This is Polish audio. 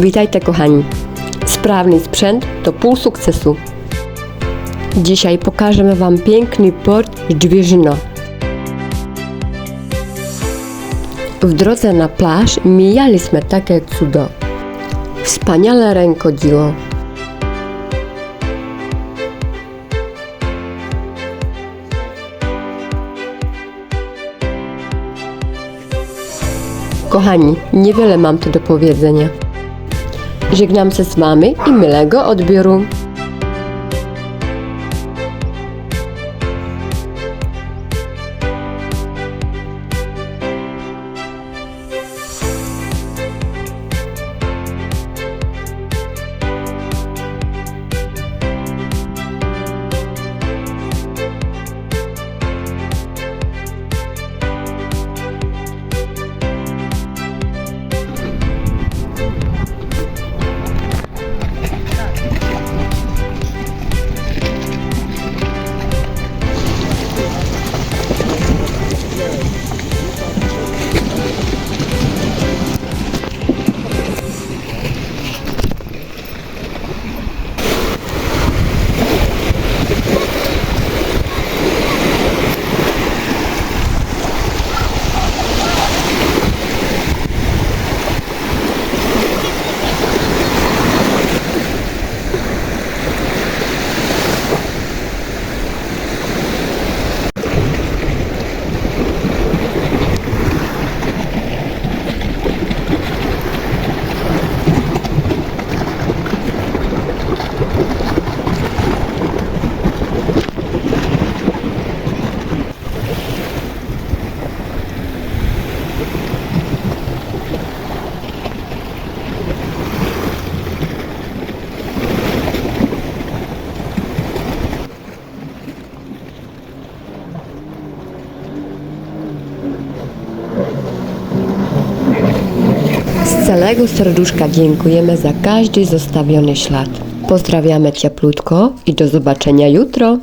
Witajcie kochani. Sprawny sprzęt to pół sukcesu. Dzisiaj pokażemy Wam piękny port Dźwierzyno. W drodze na plaż mijaliśmy takie cudo. Wspaniale rękodzieło. Kochani, niewiele mam tu do powiedzenia. Żegnam się z Wami i miłego odbioru. Z całego serduszka dziękujemy za każdy zostawiony ślad. Pozdrawiamy cieplutko i do zobaczenia jutro.